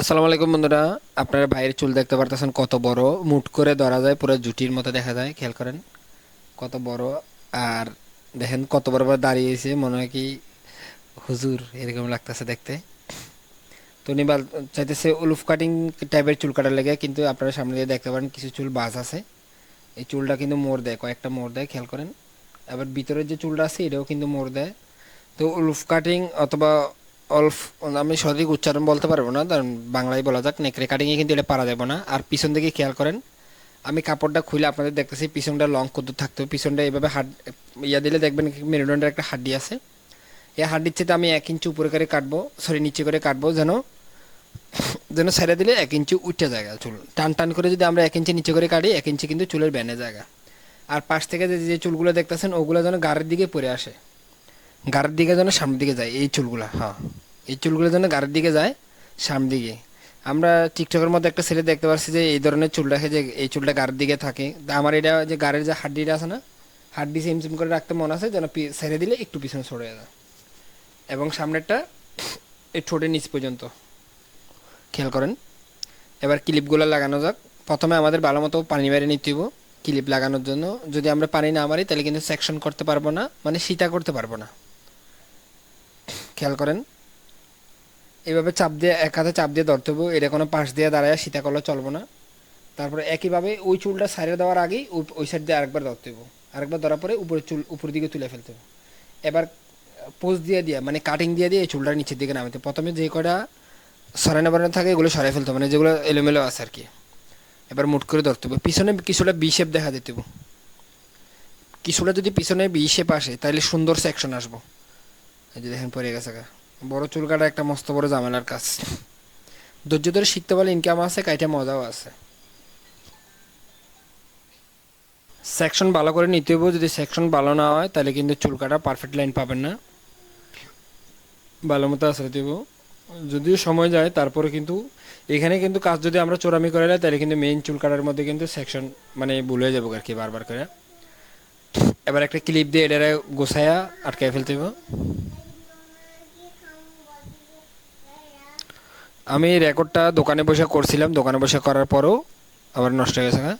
আসসালামু আলাইকুম বন্ধুরা, আপনারা বাইরের চুল দেখতে পারতেছেন কত বড়। মুট করে ধরা যায়, পুরো জুটির মতো দেখা যায়, খেয়াল করেন। কত বড়, আর দেখেন কত বড় বড় দাঁড়িয়েছে মনে হয় কি হুজুর, এরকম লাগতেছে দেখতে। তো উনি চাইতেছে উলুফ কাটিং টাইপের চুল কাটার লেগে, কিন্তু আপনারা সামনে দিয়ে দেখতে পারেন কিছু চুল বাজ আছে। এই চুলটা কিন্তু মোড় দেয়, কয়েকটা মোড় দেয়, খেয়াল করেন। আবার ভিতরের যে চুলটা আছে, এটাও কিন্তু মোড় দেয়। তো উলুফ কাটিং অথবা অল্ফ, আমি সঠিক উচ্চারণ বলতে পারব না, কারণ বাংলায় বলা যাক নেকড়ে কাটিংয়ে কিন্তু এটা পারা যাবে না। আর পিছন দিকে খেয়াল করেন, আমি কাপড়টা খুলে আপনাদের দেখতেছি, পিছনটা লং কত থাকতে পিছনটা এইভাবে হাড, ইয়া দিলে দেখবেন মেরুদণ্ডের একটা হাড্ডি আছে। এই হাড্ডির চেয়ে আমি এক ইঞ্চি উপরে করে কাটবো সরি নিচে করে কাটবো, যেন যেন ছেড়ে দিলে এক ইঞ্চি উঠে জায়গা চুল। টান টান করে যদি আমরা এক ইঞ্চি নিচে করে কাটি, এক ইঞ্চি কিন্তু চুলের ব্যানে জায়গা আর পাশ থেকে যে যে চুলগুলো দেখতেছেন, ওগুলো যেন গাড়ির দিকে পড়ে আসে। গাড়ির দিকে যেন সামনের দিকে যায়, এই চুলগুলো হ্যাঁ। এই চুলগুলো যেন গাড়ির দিকে যায়, সামনের দিকে। আমরা টিকটকের মধ্যে একটা ছেলে দেখতে পাচ্ছি যে, এই ধরনের চুল রাখে যে, এই চুলটা গাড়ির দিকে থাকে। তা আমার এটা যে গাড়ির যে হাড্ডিটা আছে না, হাড্ডি সেম সেম করে রাখতে মনে আছে, যেন ছেড়ে দিলে একটু পিছনে সরে যায়। এবং সামনেরটা এই ঠোঁটের নিচ পর্যন্ত। খেয়াল করেন। এবার ক্লিপগুলো লাগানো যাক। প্রথমে আমাদের ভালো মতো পানি মেরে নিতে হইব ক্লিপ লাগানোর জন্য। যদি আমরা পানি না মারি, তাহলে কিন্তু সেকশন করতে পারব না মানে সীতা করতে পারব না। খেয়াল করেন। এইভাবে চাপ দিয়ে, এক হাতে চাপ দিয়ে ধরতে হবে, এটা কোনো পাশ দিয়ে দাঁড়ায় সীতা করলে চলবো না। তারপরে একইভাবে ওই চুলটা সাইডে দেওয়ার আগেই ওই- সাইড দিয়ে আরেকবার ধরতে হবে। আরেকবার ধরার পরে উপরে চুল উপর দিকে তুলে ফেলতে হবে। এবার পোজ দিয়ে দিয়ে মানে কাটিং দিয়ে দিয়ে এই চুলটা নিচের দিকে নামাতে প্রথমে যে কটা সরানো বানানো থাকে, এগুলো সরাই ফেলতে হবে মানে যেগুলো এলোমেলো আছে আর কি। এবার মুট করে ধরতে হবে। পিছনে কিছুটা বি শেপ দেখা দিতে হবে। কিছুটা যদি পিছনে বি শেপ আসে, তাহলে সুন্দর সেকশন আসব। যে দেখেন পড়ে গেছে। বড় চুল কাটা একটা মস্ত বড় ঝামেলার কাজ। ধৈর্য ধরে শিখতে পারলে ইনকাম আছে, কাইটা মজাও আছে। সেকশন ভালো করে নিতে হবে যদি সেকশন ভালো না হয়, তাহলে কিন্তু চুল কাটা পারফেক্ট লাইন পাবেন না। ভালো মতো আসলে দেবো। যদিও সময় যায়, তারপরে কিন্তু এখানে কিন্তু কাজ যদি আমরা চোরামি করে নেয় তাহলে কিন্তু মেইন চুল কাটার মধ্যে কিন্তু সেকশন মানে ভুলে যাব আর কি বারবার করে। এবার একটা ক্লিপ দিয়ে এটা গোছায়া আটকায় ফেলতে হবে আমি রেকর্ডটা দোকানে বসে করছিলাম, দোকানে বসে করার পরেও আবার নষ্ট হয়ে গেছে হ্যাঁ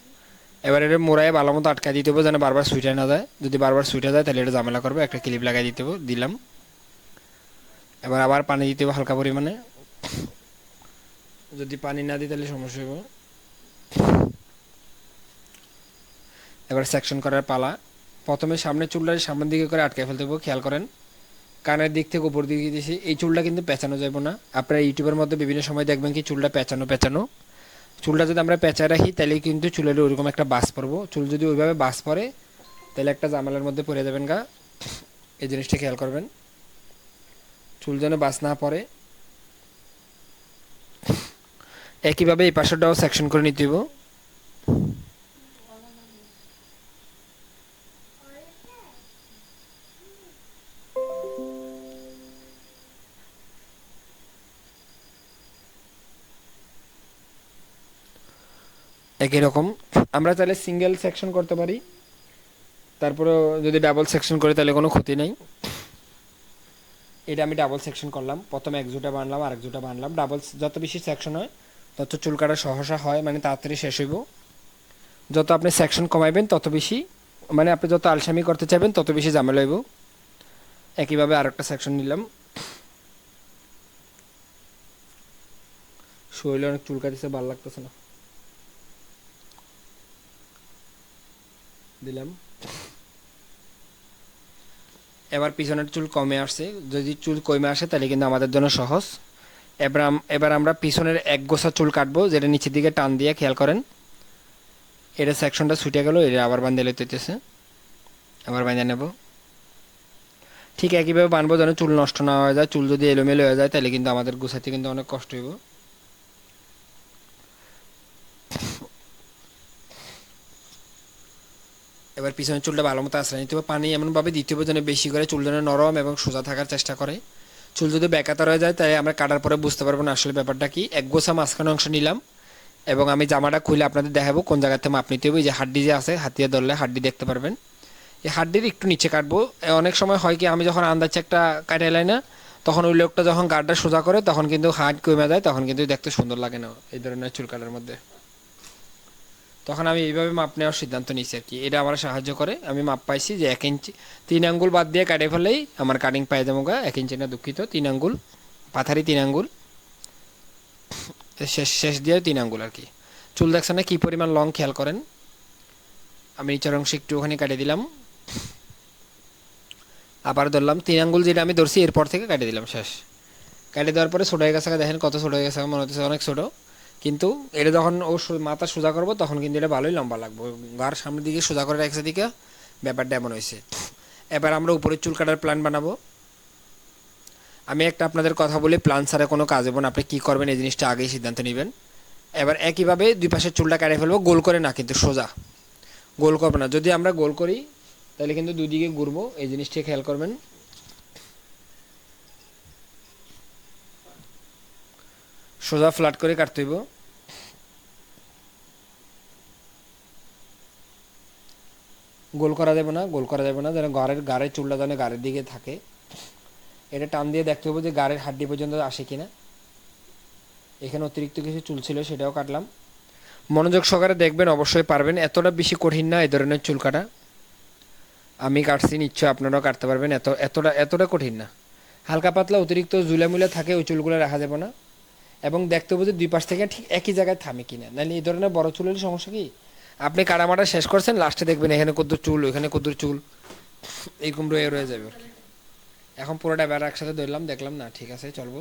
এবার এটা মোড়ায় ভালো মতো আটকা দিতে হবে যেন বারবার সুইটে না যায়। যদি বারবার সুইটে যায়, তাহলে এটা ঝামেলা করবে। একটা ক্লিপ লাগাই দিতে হবে, দিলাম। এবার আবার পানি দিতে হবে হালকা পরিমাণে। যদি পানি না দিই, তাহলে সমস্যা হবে। এবার সেকশন করার পালা। প্রথমে সামনে চুলটা সামনের দিকে করে আটকে ফেলতে হবে, খেয়াল করেন। কানের দিক থেকে উপর দিকে দিয়েছি এই চুলটা কিন্তু পেঁচানো যাবে না। আপনারা ইউটিউবের মধ্যে বিভিন্ন সময় দেখবেন কি চুলটা পেঁচানো পেঁচানো। চুলটা যদি আমরা পেঁচায় রাখি, তাহলে কিন্তু চুলের ওইরকম একটা বাস পড়ব। চুল যদি ওইভাবে বাস পড়ে, তাহলে একটা জামালার মধ্যে পড়ে যাবেন গা। এই জিনিসটা খেয়াল করবেন। চুল যেন বাস না পড়ে। একইভাবে এই পাশেরটাও সেকশন করে নিতে হইব। একই রকম। আমরা চাইলে সিঙ্গেল সেকশন করতে পারি। তারপরে যদি ডাবল সেকশন করি তাহলে কোনো ক্ষতি নেই। এটা আমি ডাবল সেকশন করলাম। প্রথমে এক জোটা বানলাম, আরেক জোটা বানলাম। ডাবল যত বেশি সেকশন হয়, তত চুল কাটা সহসা হয় মানে তাড়াতাড়ি শেষ হইব। যত আপনি সেকশন কমাইবেন, তত বেশি মানে আপনি যত আলসামি করতে চাইবেন, তত বেশি ঝামেলা হইব। একইভাবে আরেকটা সেকশন নিলাম। শরীরে অনেক চুল কাটিছে ভালো লাগতেছে না। দিলাম। এবার পিছনের চুল কমে আসছে। যদি চুল কমে আসে, তাহলে কিন্তু আমাদের জন্য সহজ। এবার এবার আমরা পিছনের এক গোছা চুল কাটবো, যেটা নিচের দিকে টান দিয়ে, খেয়াল করেন। এটা সেকশনটা ছুটে গেল, এটা আবার বান্ধে লইতেছে আবার বাঁধে নেব। ঠিক একইভাবে বানবো যেন চুল নষ্ট না হয়ে যায়। চুল যদি এলোমেলো হয়ে যায়, তাহলে কিন্তু আমাদের গোছাতে কিন্তু অনেক কষ্ট হইব। এবার পিছনের চুলটা ভালো মতো আশ্রয় নিতে হবে। পানি এমনভাবে দিতে হবে যেন বেশি করে চুল যেন নরম এবং সোজা থাকার চেষ্টা করে। চুল যদি বেকাতার হয়ে যায়, তাই আমরা কাটার পরে বুঝতে পারব না আসলে ব্যাপারটা কি। এক গোছা মাঝখানে অংশ নিলাম এবং আমি জামাটা খুলে আপনাদের দেখাবো কোন জায়গা থেকে মাপ নিতে হবে। যে হাড্ডি যে আছে হাতিয়ে ধরলে হাড্ডি দেখতে পারবেন। এই হাড্ডির একটু নিচে কাটবো। অনেক সময় হয় কি, আমি যখন আন্দাজে একটা কাটাই লাই না, তখন ওই লোকটা যখন গাড়টা সোজা করে, তখন কিন্তু হাইট কমে যায়, তখন কিন্তু দেখতে সুন্দর লাগে না। এই ধরনের চুল কাটার মধ্যে। তখন আমি এইভাবে মাপ নেওয়ার সিদ্ধান্ত নিয়েছি আর কি। এটা আমার সাহায্য করে। আমি মাপ পাইছি যে এক ইঞ্চি, তিন আঙ্গুল বাদ দিয়ে কাটে ফেলেই আমার কাটিং পাই গা। এক ইঞ্চি না দুঃখিত, তিন আঙ্গুল, পাথারি তিন আঙ্গুল, শেষ শেষ দিয়ে তিন আঙ্গুল আর কি। চুল দেখছেন না কী পরিমাণ লং খেয়াল করেন। আমি নিচের অংশ একটুখানি কাটে দিলাম। আবার ধরলাম, তিন আঙ্গুল যেটা আমি ধরছি, এরপর থেকে কাটে দিলাম শেষ। কাটে দেওয়ার পরে ছোটো হয়ে গেছে দেখেন কত ছোটো হয়ে গেছে মনে হচ্ছে অনেক ছোটো। কিন্তু এটা যখন ও মাথা সোজা করব, তখন কিন্তু এটা ভালোই লম্বা লাগবে। গার সামনের দিকে সোজা করে রাখছে দিকে ব্যাপারটা এমন হয়েছে। এবার আমরা উপরের চুল কাটার প্ল্যান বানাবো। আমি একটা আপনাদের কথা বলি প্ল্যান ছাড়া কোনো কাজ না। আপনি কী করবেন, এই জিনিসটা আগেই সিদ্ধান্ত নেবেন। এবার একইভাবে দুই পাশের চুলটা কেটে ফেলব, গোল করে না, কিন্তু সোজা। গোল করব না। যদি আমরা গোল করি, তাহলে কিন্তু দুদিকে ঘুরবো। এই জিনিসটা খেয়াল করবেন। সোজা ফ্ল্যাট করে কাটতে হইব। গোল করা যাবে না, গোল করা যাবে না, যেন গাড়ের গাড়ের চুলটা যেন গাড়ের দিকে থাকে। এটা টান দিয়ে দেখতে হবে যে গাড়ের হাড্ডি পর্যন্ত আসে কিনা। এখানে অতিরিক্ত কিছু চুল ছিল, সেটাও কাটলাম। মনোযোগ সহকারে দেখবেন, অবশ্যই পারবেন। এতটা বেশি কঠিন না এই ধরনের চুল কাটা। আমি কাটছি নিশ্চয় আপনারাও কাটতে পারবেন। এত, এতটা এতটা কঠিন না। হালকা পাতলা অতিরিক্ত জুলামুলা থাকে, ওই চুলগুলো রাখা যাবে না। এবং দেখতে হবে যে দুই পাশ থেকে ঠিক একই জায়গায় থামে কিনা। নাহলে এই ধরনের বড় চুলের সমস্যা কি? আপনি কাটামাটা শেষ করছেন লাস্টে দেখবেন এখানে কদ্দুর চুল, ওইখানে কদ্দুর চুল। এরকম রয়ে রয়ে যাবে আর কি। এখন পুরোটা বেড়া একসাথে ধরলাম, দেখলাম না, ঠিক আছে, চলবো।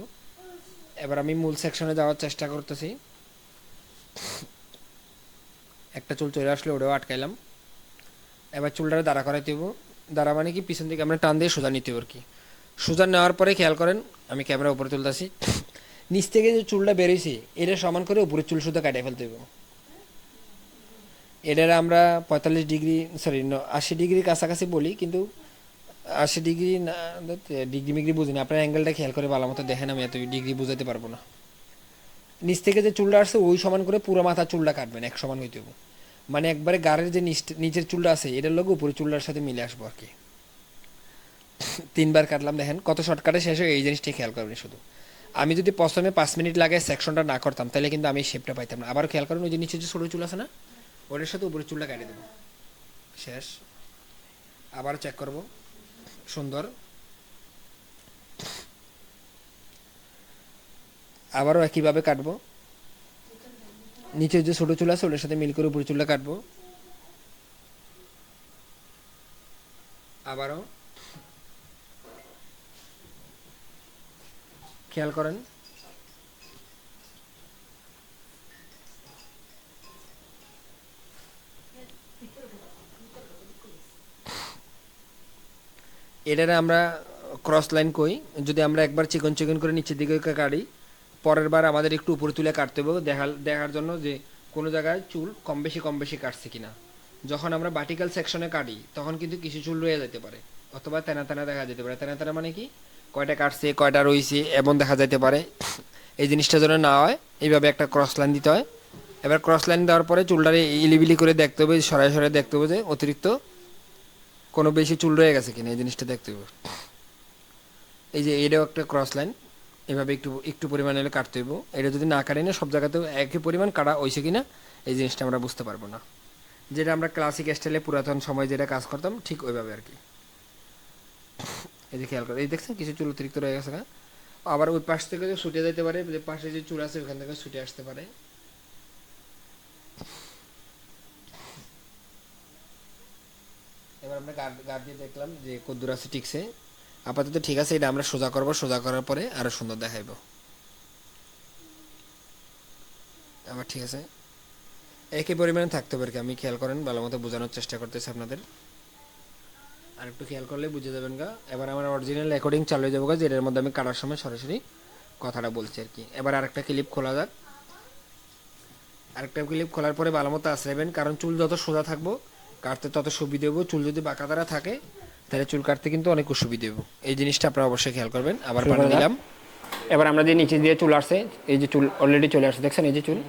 এবার আমি মূল সেকশনে যাওয়ার চেষ্টা করতেছি। একটা চুল চলে আসলে, ওটাও আটকাইলাম। এবার চুলটা দাঁড়া করাইতে হব দাঁড়া মানে কি, পিছন দিকে আমরা টান দিয়ে সোজা নিতে হব আর কি। সোজা নেওয়ার পরে খেয়াল করেন, আমি ক্যামেরা উপরে তুলতেছি। নিচ থেকে যে চুলটা বেরিয়েছে, এটা সমান করে উপরে চুল শুধু কাটিয়ে ফেলতে হইব। এটার আমরা পঁয়তাল্লিশ ডিগ্রি সরি আশি ডিগ্রি কাছাকাছি বলি, কিন্তু আশি ডিগ্রি না, ডিগ্রি মিগ্রি বুঝি না। আপনার অ্যাঙ্গেলটা খেয়াল করে ভালো মতো দেখেন আমি এত ডিগ্রি বুঝাতে পারব না। নিচ থেকে যে চুলটা আসছে, ওই সমান করে পুরো মাথা চুলটা কাটবেন, এক সমান হইতে হবে মানে একবারে গাড়ির যে নিচ নিচের চুলটা আছে, এটার লোক উপরে চুলটার সাথে মিলে আসব আর কি। তিনবার কাটলাম, দেখেন কত শর্টকাটে শেষ হয়ে এই জিনিসটা খেয়াল করবেন শুধু। আমি যদি প্রথমে পাঁচ মিনিট লাগে সেকশনটা না করতাম, তাহলে কিন্তু আমি শেপটা পাইতাম না। আবার খেয়াল করেন, ওই যে নিচে যে ছোটো চুল আছে না, ওটার সাথে উপরে চুলটা কাটিয়ে দেবো। শেষ। আবার চেক করব। সুন্দর। আবারও একইভাবে কাটবো। নিচে যে ছোটো চুল আছে, ওটার সাথে মিল করে উপরে চুলটা কাটবো। আবারও। খেয়াল করেন। এটারে আমরা ক্রস লাইন কই। যদি আমরা একবার চিকন চিকন করে নিচের দিকে কাটি পরের বার আমাদের একটু উপরে তুলে কাটতে হবে দেখার দেখার জন্য যে কোনো জায়গায় চুল কম বেশি কম বেশি কাটছে কিনা। যখন আমরা ভার্টিক্যাল সেকশনে কাটি তখন কিন্তু কিছু চুল রয়ে যেতে পারে, অথবা তেনা তেনা দেখা যেতে পারে। তেনা তেনা মানে কি? কয়টা কাটছে, কয়টা রইছে, এমন দেখা যেতে পারে। এই জিনিসটা যেন না হয়, এইভাবে একটা ক্রস লাইন দিতে হয়। এবার ক্রস লাইন দেওয়ার পরে চুলটারে ইলিবিলি করে দেখতে হবে সরাই সরাই দেখতে হবে যে অতিরিক্ত কোনো বেশি চুল রয়ে গেছে কিনা, এই জিনিসটা দেখতে হবে। এই যে এটাও একটা ক্রস লাইন এভাবে একটু একটু পরিমাণে হলে কাটতে হইব। এটা যদি না কাটে না সব জায়গাতেও একই পরিমাণ কাটা হয়েছে কিনা, এই জিনিসটা আমরা বুঝতে পারব না। যেটা আমরা ক্লাসিক স্টাইলে পুরাতন সময় যেটা কাজ করতাম, ঠিক ওইভাবে আর কি। এই যে খেয়াল করে, এই দেখছেন কিছু চুল অতিরিক্ত রয়ে গেছে না? আবার ওই পাশ থেকে ছুটে যেতে পারে, যে পাশে যে চুল আছে, ওখান থেকে ছুটে আসতে পারে। এবার আমরা গার্ড গার্ড দিয়ে দেখলাম যে কদ্দুর আছে ঠিকছে আপাতত ঠিক আছে, এটা আমরা সোজা করব, সোজা করার পরে আরও সুন্দর দেখাইব। আবার ঠিক আছে। একই পরিমাণে থাকতে পারে আমি খেয়াল করেন, ভালো মতো বোঝানোর চেষ্টা করতেছি আপনাদের। আর একটু খেয়াল করলে বুঝে যাবেন গা। এবার আমার অরিজিনাল রেকর্ডিং চালু হয়ে যাব গা যেটার মধ্যে আমি কাটার সময় সরাসরি কথাটা বলছি আর কি। এবার আরেকটা ক্লিপ খোলা যাক। আরেকটা ক্লিপ খোলার পরে ভালো মতো আসলেবেন কারণ চুল যত সোজা থাকব কাটতে তত সুবিধে হব। চুল যদি বাঁকা দ্বারা থাকে তাহলে চুল কাটতে কিন্তু অনেক অসুবিধে হব। এই জিনিসটা আপনারা অবশ্যই খেয়াল করবেন। আবার পানি দিলাম এবার আমরা যে নিচে দিয়ে চুল আসছে এই যে চুল অলরেডি চলে আসছে দেখছেন এই যে চুল?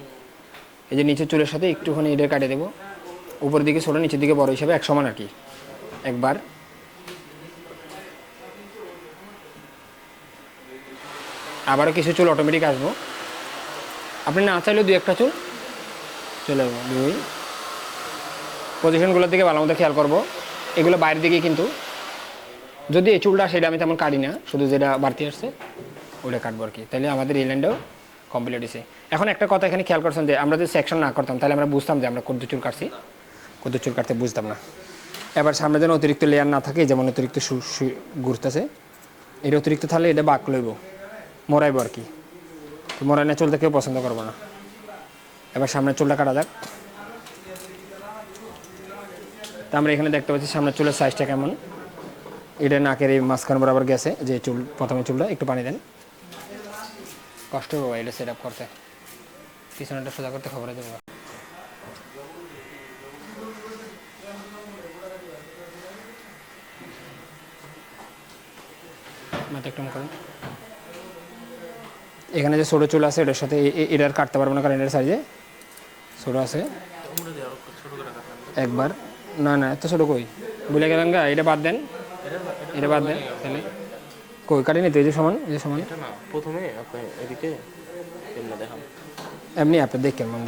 এই যে নিচের চুলের সাথে একটুখানি এটা কাটে দেবো। উপরের দিকে ছোটো নিচের দিকে বড় হিসাবে এক সমান আর কি। একবার আবারও কিছু চুল অটোমেটিক আসব। আপনি না চাইলেও দু একটা চুল চলে যাব। দুই। পজিশনগুলোর দিকে ভালো মতো খেয়াল করব। এগুলো বাইরের দিকে কিন্তু। যদি এই চুলটা সেটা আমি তেমন কাটি না। শুধু যেটা বাড়তি আসছে ওটা কাটবো আর কি। তাহলে আমাদের এই কমপ্লিট হয়েছে এখন একটা কথা এখানে খেয়াল করছেন যে, আমরা যদি সেকশন না করতাম তাহলে আমরা বুঝতাম যে, আমরা কত চুল কাটছি। কত চুল কাটতে বুঝতাম না। এবার সামনে যেন অতিরিক্ত লেয়ার না থাকে, যেমন অতিরিক্ত ঘুরতেছে এটা অতিরিক্ত থাকলে এটা বাক লইব। মরাইব আর কি। না চুলটা কেউ পছন্দ করব না। এবার সামনে চুলটা কাটা যাক। তা আমরা এখানে দেখতে পাচ্ছি সামনের চুলের সাইজটা কেমন। এটা নাকের এই মাঝখান বরাবর গেছে, যে চুল, প্রথমে চুলটা, একটু পানি দেন। কষ্ট হবে এটা সেট আপ করতে। পিছনেটা সোজা করতে খবরে দেবো। মাথা একটু করেন। এখানে যে ছোটো চুল আছে এটার সাথে এটার কাটতে পারব না কারণ এটার সাইজে ছোটো আছে। একবার। না না এত ছোটো কই? বলে গেলাম গা এটা বাদ দেন। এটা বাদ দেন তাহলে। কই কাটি নিতে এই যে সমান এই যে সমান। প্রথমে আপনি এদিকে এমনি দেখান। এমনি আপনি দেখেন মন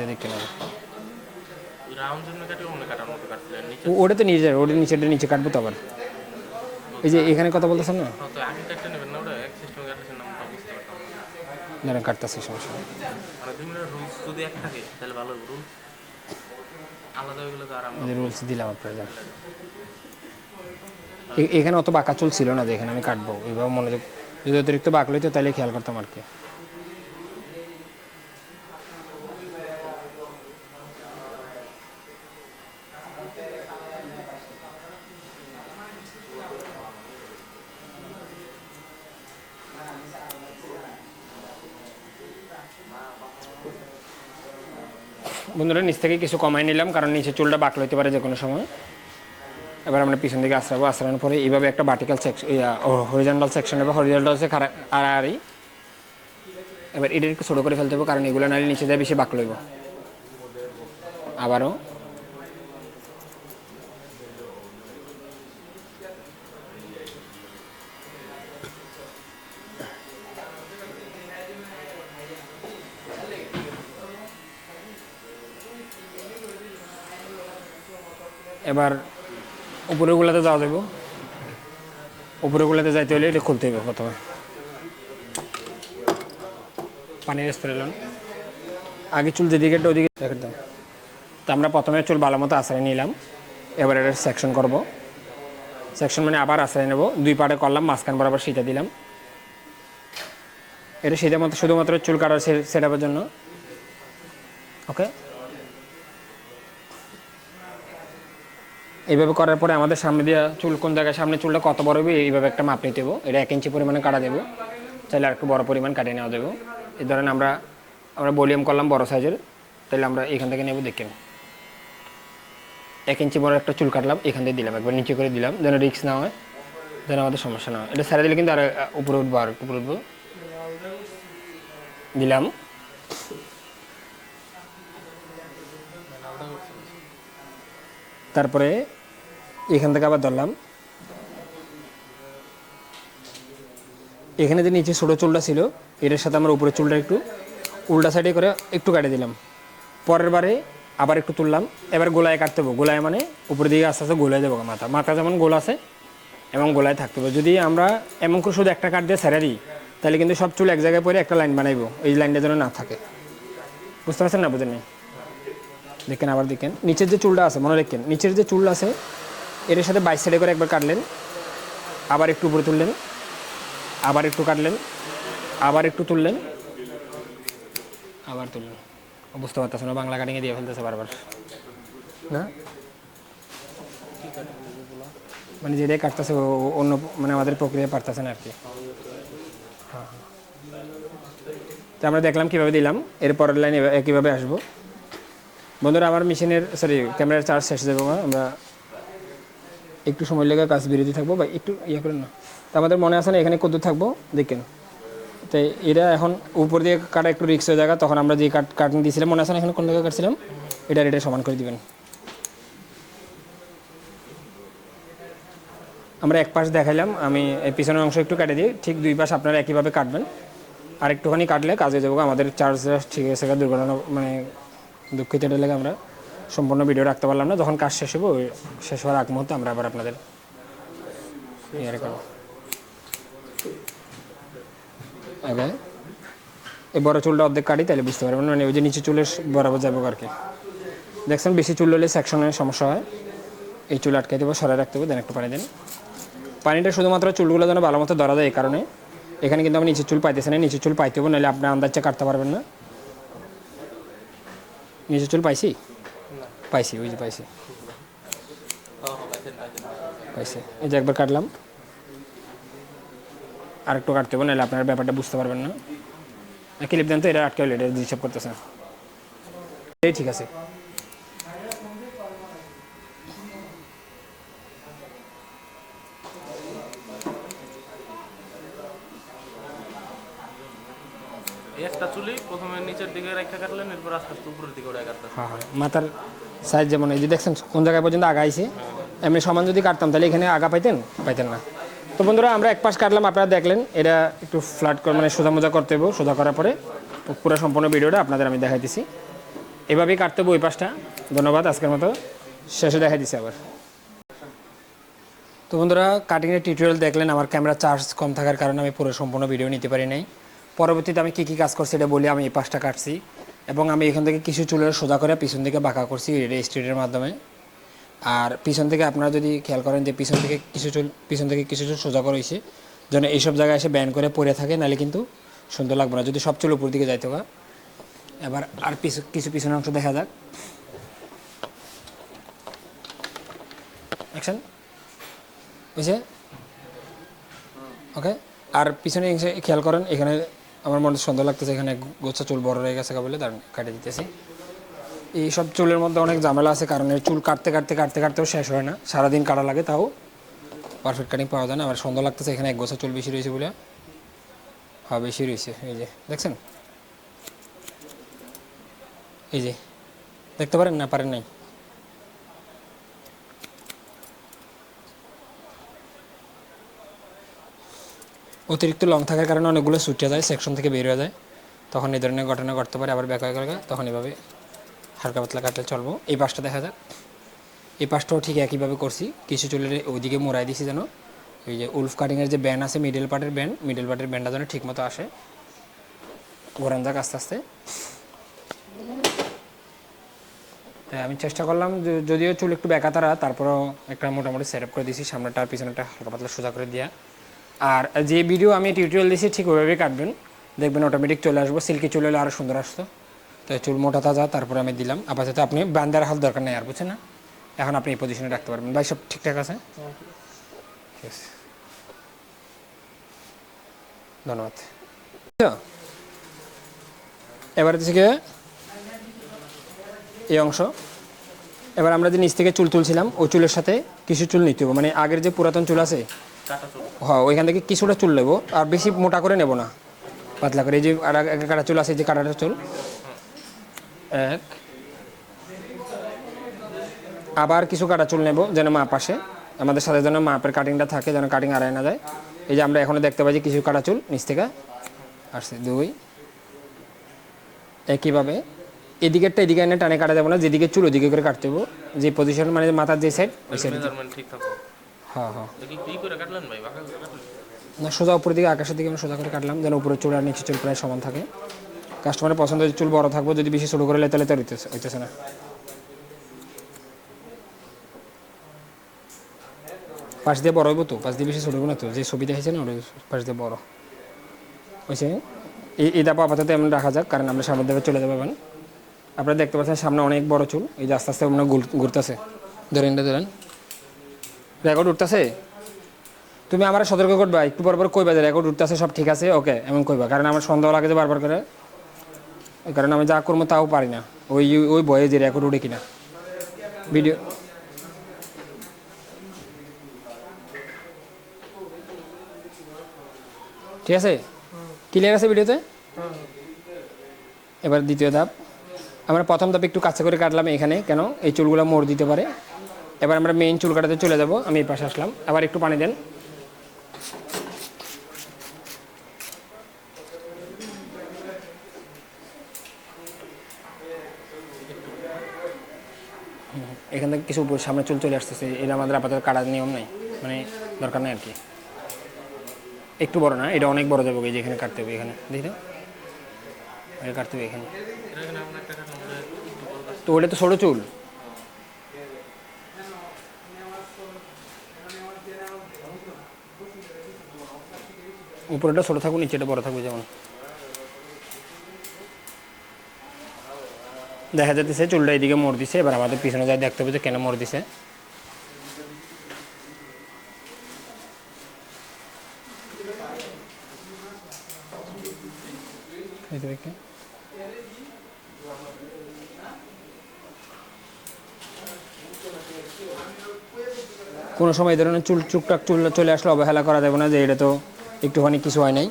কাটছিলেন নিচে ও- ওটা তো নিচে ওটা নিচেটা নিচে কাটবো তো আবার। এই যে এখানে কথা বলতেছেন না? রুলস দিলাম আপনার এখানে অত বাঁকা চুল ছিল না যে এখানে আমি কাটবো এইভাবে মনোযোগ যদি অতিরিক্ত বাঁকলো তো তাহলে খেয়াল করতাম আর কি। বন্ধুরা, নিচ থেকে কিছু কমাই নিলাম, কারণ নিচে চুলটা বাকলো হতে পারে যে কোনো সময়। এবার আমরা পিছন দিকে আশ্রাবো আশ্রানোর পরে এইভাবে একটা ভার্টিক্যাল সেকশন হরিজন্টাল সেকশন এবং হরিজন্টাল হচ্ছে আড়াআড়ি এবার এটা একটু ছোটো করে ফেলতে হবে, কারণ এগুলো নাহলে নিচে যায় বেশি বাঁক লইব আবারও। এবার উপরের গুলাতে যাওয়া যাব উপরের গুলাতে যাইতে হলে এটা খুলতে হবে প্রথমে। পানির স্প্রে লন। আগে চুল যেদিকে ওদিকে রেখে দাও তো আমরা প্রথমে চুল ভালো মতো আশ্রয় নিলাম। এবার এটা সেকশন করব। সেকশন মানে আবার আশ্রয় নেব। দুই পাড়ে করলাম, মাঝখান বরাবর সিটা দিলাম। এটা সিটা মতো শুধুমাত্র চুল কাটার সেট জন্য। ওকে এইভাবে করার পরে আমাদের সামনে দিয়ে চুল কোন জায়গায়, সামনে চুলটা কত বড় হবে, এইভাবে একটা মাপ নিতে দেবো এটা এক ইঞ্চি পরিমাণে কাটা দেবো। চাইলে আর একটু বড় পরিমাণ কাটিয়ে নেওয়া দেবো। এই ধরেন আমরা আমরা ভলিউম করলাম বড় সাইজের, তাহলে আমরা এখান থেকে নেব দেখে এক ইঞ্চি বড় একটা চুল কাটলাম, এখান থেকে দিলাম, একবার নিচে করে দিলাম, যেন রিক্স না হয়, যেন আমাদের সমস্যা না হয়। এটা ছেড়ে দিলে কিন্তু আর উপরে উঠবো, আর উপরে উঠবো। দিলাম। তারপরে এখান থেকে আবার ধরলাম। এখানে যে নিচে ছোটো চুলটা ছিল, এটার সাথে আমরা উপরে চুলটা একটু উল্টা সাইডে করে একটু কাটে দিলাম। পরের বারে আবার একটু তুললাম। এবার গোলায় কাটতে হবে। গোলায় মানে উপরের দিকে আস্তে আস্তে গোলায় দেবো মাথা। মাথা যেমন গোল আছে এবং গোলায় থাকতে হবে। যদি আমরা এমন করে শুধু একটা কাট দিয়ে ছেড়ে দিই, তাহলে কিন্তু সব চুল এক জায়গায় পরে একটা লাইন বানাইবো। এই লাইনটা যেন না থাকে। বুঝতে পারছেন না বুঝেন দেখেন, আবার দেখেন। নিচের যে চুলটা আছে, মনে রাখেন, নিচের যে চুল আছে এর সাথে বাইশ সাইডে করে একবার কাটলেন। আবার একটু উপরে তুললেন। আবার একটু কাটলেন। আবার একটু তুললেন। আবার তুললেন। বুঝতে পারতেছে না, বাংলা কাটিংয়ে দিয়ে ফেলতেছে বারবার। না? মানে যেটাই কাটতেছে অন্য মানে আমাদের প্রক্রিয়া পারতেছে না আর কি। হ্যাঁ। তো আমরা দেখলাম কীভাবে দিলাম। এর পরের লাইন কীভাবে আসব। বন্ধুরা, আমার মেশিনের, সরি, ক্যামেরার চার্জ শেষ দেবো আমরা একটু সময় লেগে কাজ বিরতি থাকব বা একটু ইয়ে করেন না তা আমাদের মনে আছে না, এখানে কত থাকব? দেখেন তো এটা এখন উপর দিয়ে কাটা একটু রিক্স হয়ে জায়গা তখন আমরা যে কাট কাটিং দিয়েছিলাম, মনে আছে না এখানে কোন জায়গায় কাটছিলাম? এটা এটা সমান করে দিবেন। আমরা এক পাশ দেখাইলাম, আমি পিছনের অংশ একটু কেটে দিই, ঠিক দুই পাশ আপনারা একইভাবে কাটবেন। আর একটুখানি কাটলে কাজে যাব আমাদের চার্জ ঠিক আছে দুর্ঘটনা মানে দুঃখিত এটা লেগে আমরা। সম্পূর্ণ ভিডিও রাখতে পারলাম না। যখন কাজ শেষ হব শেষ হওয়ার আগ মুহূর্তে আমরা আবার আপনাদের ইয়ে করব। এই বড় চুলটা অর্ধেক কাটি, তাহলে বুঝতে পারবেন। মানে ওই যে নিচে চুলের বরাবর যাব আর কি। দেখছেন, বেশি চুল হলে সেকশনের সমস্যা হয়। এই চুল আটকে দেবো সরাই রাখতে হবে দেন একটু পানি দেন। পানিটা শুধুমাত্র চুলগুলো যেন ভালো মতো ধরা যায় এই কারণে। এখানে কিন্তু আমি নিচের চুল পাইতেছি না। নিচের চুল পাইতে হবে নাহলে আপনি আন্দাজটা কাটতে পারবেন না। নিচে চুল পাইছি? পাইছি ওই যে পাইছি পাইছি। এই যে একবার কাটলাম। আর একটু কাটতে হবে নাহলে আপনার ব্যাপারটা বুঝতে পারবেন না। ক্লিপ দেন তো এটা আটকে হলে এটা হিসাব করতেছে। এই ঠিক আছে। একটা চুলি প্রথমে নিচের দিকে রেখা কাটলেন, এরপর আস্তে আস্তে উপরের দিকে ওটা কাটতেন হ্যাঁ হ্যাঁ। মাথার সাইজ যেমন এই যে দেখছেন, কোন জায়গায় পর্যন্ত আগাইছে এমনি সমান যদি কাটতাম, তাহলে এখানে আগা পাইতেন? পাইতেন না। তো বন্ধুরা, আমরা এক পাশ কাটলাম, আপনারা দেখলেন, এটা একটু ফ্ল্যাট করে মানে সোজা মোজা করতে হবে সোজা করার পরে পুরো সম্পূর্ণ ভিডিওটা আপনাদের আমি দেখাই দিছি এভাবেই কাটতে হবে ওই পাশটা। ধন্যবাদ, আজকের মতো শেষে দেখাই দিছি আবার। তো বন্ধুরা কাটিংয়ের টিউটোরিয়াল দেখলেন, আমার ক্যামেরা চার্জ কম থাকার কারণে আমি পুরো সম্পূর্ণ ভিডিও নিতে পারি নাই। পরবর্তীতে আমি কী কী কাজ করছি এটা বলি, আমি এই পাশটা কাটছি এবং আমি এখান থেকে কিছু চুলের সোজা করে পিছন দিকে বাঁকা করছি স্ট্রিটের মাধ্যমে। আর পিছন থেকে আপনারা যদি খেয়াল করেন যে পিছন থেকে কিছু চুল, পিছন থেকে কিছু চুল সোজা করা হয়েছে যেন এইসব জায়গায় এসে ব্যান করে পড়ে থাকে, নাহলে কিন্তু সুন্দর লাগবে না। যদি সব চুল উপর দিকে যাইতে হয় এবার আর পিছু, কিছু পিছনের অংশ দেখা যাক। বুঝছে ওকে আর পিছনে খেয়াল করেন, এখানে আমার মনে সুন্দর লাগতেছে, এখানে গোছা চুল বড় হয়ে গেছে বলে তার কাটে দিতেছি। এই সব চুলের মধ্যে অনেক ঝামেলা আছে, কারণ চুল কাটতে কাটতে কাটতে, কাটতেও শেষ হয় না। সারাদিন কাটা লাগে তাও। পারফেক্ট কাটিং পাওয়া যায় না। আমার সুন্দর লাগতেছে, এখানে এক গোছা চুল বেশি রয়েছে বলে। হ্যাঁ বেশি রয়েছে, এই যে, দেখছেন? এই যে, দেখতে পারেন না, পারেন নাই? অতিরিক্ত লং থাকার কারণে অনেকগুলো ছুটে যায় সেকশন থেকে বের হয়ে যায়। তখন এই ধরনের ঘটনা ঘটতে পারে, আবার ব্যাক হয়ে গেলে তখন এভাবে হালকা পাতলা কাটলে চলবো। এই পাশটা দেখা যাক। এই পাশটাও ঠিক একইভাবে করছি। কিছু চুলের ওইদিকে মোড়াই দিছি যেন ওই যে উলফ কাটিংয়ের যে ব্যান্ড আছে মিডল পার্টের ব্যান্ড মিডল পার্টের ব্যান্ডটা যেন ঠিক মতো আসে। ঘোরান যাক আস্তে আস্তে। তাই আমি চেষ্টা করলাম যদিও চুল একটু বেঁকা তারা তারপরেও একটা মোটামুটি সেট আপ করে দিয়েছি সামনেটা আর পিছনেটা হালকা পাতলা সোজা করে দেওয়া আর যে ভিডিও আমি টিউটোরিয়াল দিয়েছি ঠিক ওইভাবেই কাটবেন। দেখবেন অটোমেটিক চলে আসব সিল্কি চলে এলে আরও সুন্দর আসতো। তো চুল মোটা, তাজা, তারপরে আমি দিলাম। আপাতত আপনি বান্দার হাত দরকার নেই আর, বুঝছেন না? এখন আপনি এই পজিশনে রাখতে পারবেন। ভাই, সব ঠিকঠাক আছে? ধন্যবাদ। এবার গিয়ে এই অংশ। এবার আমরা যে নিচ থেকে চুল তুলছিলাম ওই চুলের সাথে কিছু চুল নিতে হবে। মানে আগের যে পুরাতন চুল আছে হ্যাঁ ওইখান থেকে কিছুটা চুল নেব আর বেশি মোটা করে নেব না। পাতলা করে এই যে আর কাটা চুল আছে এই যে কাটাটা চুল। এক। আবার কিছু কাটা চুল নেব যেন মা পাশে। আমাদের সাথে যেন মাপের কাটিংটা থাকে যেন কাটিং আড়াই না যায়। এই যে আমরা এখনও দেখতে পাই যে কিছু কাটা চুল নিচ থেকে। আসছে দুই। একইভাবে এদিকেরটা এদিকে এনে টানে কাটা যাবে না যেদিকে চুল ওদিকে করে কাটতে হবে। যে পজিশন মানে মাথার যে সাইড ওই সাইড ঠিক থাকো হ্যাঁ হ্যাঁ। করে কাটলেন ভাই? না সোজা উপরের দিকে আকাশের দিকে আমরা সোজা করে কাটলাম যেন উপরে চুল আর নিচে চুল প্রায় সমান থাকে। কাস্টমারের পছন্দ যদি চুল বড় থাকবে যদি বেশি ছোটো করে লেতে লেতে হইতেছে না। পাশ দিয়ে বড় হইব তো পাশ দিয়ে বেশি ছোটো না তো যে ছবি দেখেছে না ওটা পাশ দিয়ে বড়। হয়েছে এই এই দাপা আপাতত এমন রাখা যাক কারণ আমরা সামনের দিকে চলে যাবেন আপনারা দেখতে পাচ্ছেন সামনে অনেক বড় চুল এই যে আস্তে আস্তে ঘুর- ঘুরতেছে। ধরেন ধরেন। রেকর্ড উঠতেছে? তুমি আমার সতর্ক করবা, একটু পর পর কইবা যে রেকর্ড উঠতেছে, সব ঠিক আছে? ওকে এমন কইবা। কারণ আমার সন্দেহ লাগে যে বারবার করে। কারণে আমি যা করব তাও পারি না। ওই ওই বয়ে যে রেকর্ড উঠে কিনা। ভিডিও ঠিক আছে? ক্লিয়ার আছে ভিডিওতে এবার দ্বিতীয় ধাপ। আমরা প্রথম ধাপ একটু কাছে করে কাটলাম এখানে, কেন? এই চুলগুলো মোড় দিতে পারে। এবার আমরা মেইন চুল কাটাতে চলে যাব। আমি এই পাশে আসলাম। আবার একটু পানি দেন। এখান থেকে কিছু সামনে চুল চলে আসতেছে। এটা আমাদের আপাতত কাটার নিয়ম নাই। মানে দরকার নেই আর কি। একটু বড় না, এটা অনেক বড় যাবে, এই যে এখানে কাটতে হবে এখানে। দেখি কাটতে হবে এখানে। তো ওটা তো ছোটো চুল। উপরেটা ছোটো থাকুক, নিচেটা বড় থাকবে যেমন। দেখা যাচ্ছে চুলটা এদিকে মোড় দিছে, এবার আমাদের পিছনে যাই দেখতে হবে যে কেন মোড় দিছে। কোনো সময় ধরনের চুল, চুকটাক চুল চলে আসলে অবহেলা করা যাবে না যে এটা তো একটুখানি কিছু হয় নাই।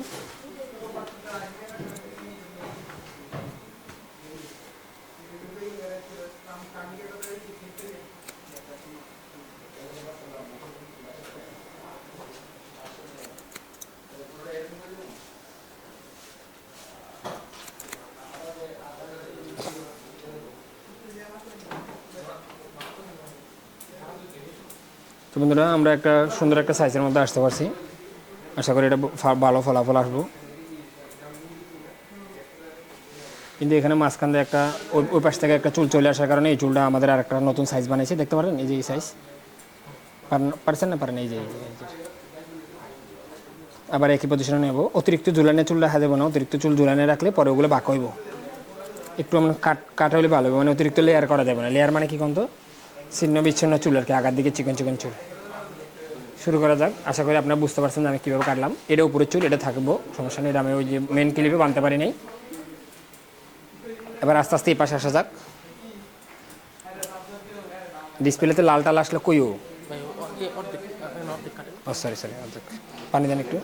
বন্ধুরা আমরা একটা সুন্দর একটা সাইজের মধ্যে আসতে পারছি। আশা করি এটা ভালো ফলাফল আসব। কিন্তু এখানে মাঝখান দিয়ে একটা ওই পাশ থেকে একটা চুল চলে আসার কারণে এই চুলটা আমাদের আর একটা নতুন সাইজ বানিয়েছে। দেখতে পারেন এই যে এই সাইজ পারছেন না? পারেন এই যে আবার একই পজিশনে নেব। অতিরিক্ত ঝুলানে চুল রাখা না। অতিরিক্ত চুল ঝুলানে রাখলে পরে ওগুলো বাঁক হইব। একটু আমরা কাট কাট হলে ভালো হবে। মানে অতিরিক্ত লেয়ার করা যাবে না। লেয়ার মানে কি কোন তো? ছিন্ন বিচ্ছিন্ন চুল আর কি। আগার দিকে চিকন চিকন চুল। শুরু করা যাক। আশা করি আপনারা বুঝতে পারছেন যে আমি কীভাবে কাটলাম। এটা উপরে চুল এটা থাকব। সমস্যা নেই এটা আমি ওই যে মেন ক্লিপে বানতে পারি নাই। এবার আস্তে আস্তে এই পাশে আসা যাক। ডিসপ্লেতে লাল টাল আসলে কইও ও? সরি সরি পানি দেন একটু।